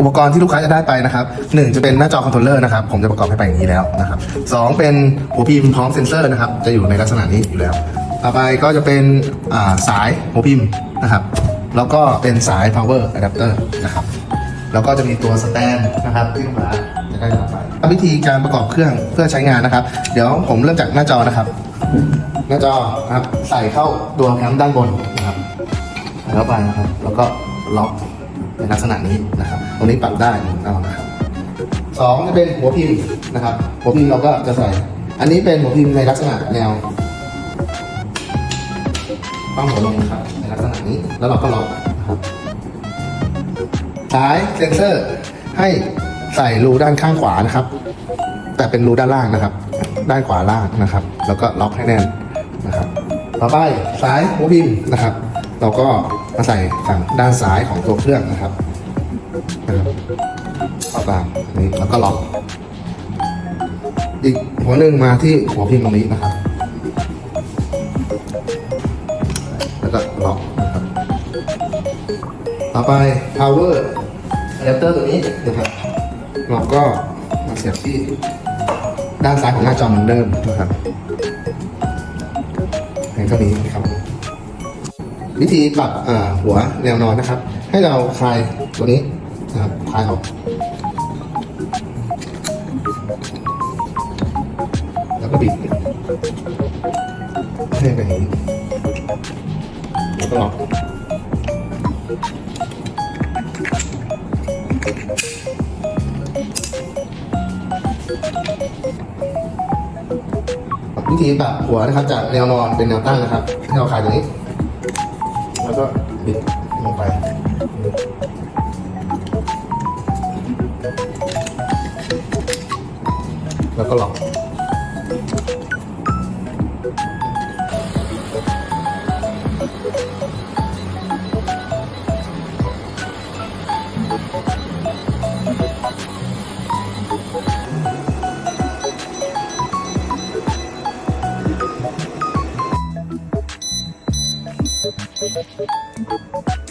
อุปกรณ์ที่ลูกค้าจะได้ไปนะครับหนึ่งจะเป็นหน้าจอคอนโทรลเลอร์นะครับ ผมจะประกอบให้ไปอย่างนี้แล้วนะครับสองเป็นหัวพิมพ์พร้อมเซ็นเซอร์นะครับ จะอยู่ในลักษณะนี้อยู่แล้ว ต่อไปก็จะเป็นาสายหัวพิมพ์นะครับ แล้วก็เป็นสาย power adapter นะครับ แล้วก็จะมีตัวสแตนนะครับที่ลูกค้าจะได้รับไปวิธีการประกอบเครื่องเพื่อใช้งานนะครับ เดี๋ยวผมเริ่มจากหน้าจอนะครับ หน้าจอนะครับใส่เข้าตัวแคมด้านบนนะครับใส่เข้าไปนะครับ แล้วก็ล็อก ในลักษณะนี้นะครับ ตรงนี้ปรับได้หมุนเอานะครับสองจะเป็นหัวพิมพ์นะครับ หัวพิมพ์เราก็จะใส่ อันนี้เป็นหัวพิมพ์ในลักษณะแนวต้องหัวลงนะครับในลักษณะนี้แล้วเราก็ล็อกนะครับสายเซนเซอร์ให้ใส่รูด้านข้างขวานะครับ แต่เป็นรูด้านล่างนะครับ ด้านขวาล่างนะครับ แล้วก็ล็อกให้แน่นนะครับ ต่อไปสายหัวพิมพ์นะครับ เราก็ มาใส่ฝั่งด้านซ้ายของตัวเครื่องนะครับนะครับเข้ากลางนี่แล้วก็ล็อกอีกหัวหนึ่งมาที่หัวพิมพ์ตรงนี้นะครับ แล้วก็ล็อกนะครับ ต่อไป power adapter ตัวนี้นะครับเราก็มาเสียบที่ด้านซ้ายของหน้าจอเหมือนเดิมนะครับเพียงเท่านี้นะครับ วิธีปรับหัวแนวนอนนะครับ ให้เราคลายตัวนี้นะครับคลายออก แล้วก็บิดให้เป็นอย่างนี้แล้วก็ล็อกวิธีปรับหัวนะครับจากแนวนอนเป็นแนวตั้งนะครับ ให้เราคลายตรงนี้ แล้วก็บิดลงไปแล้วก็ล็อก ここ。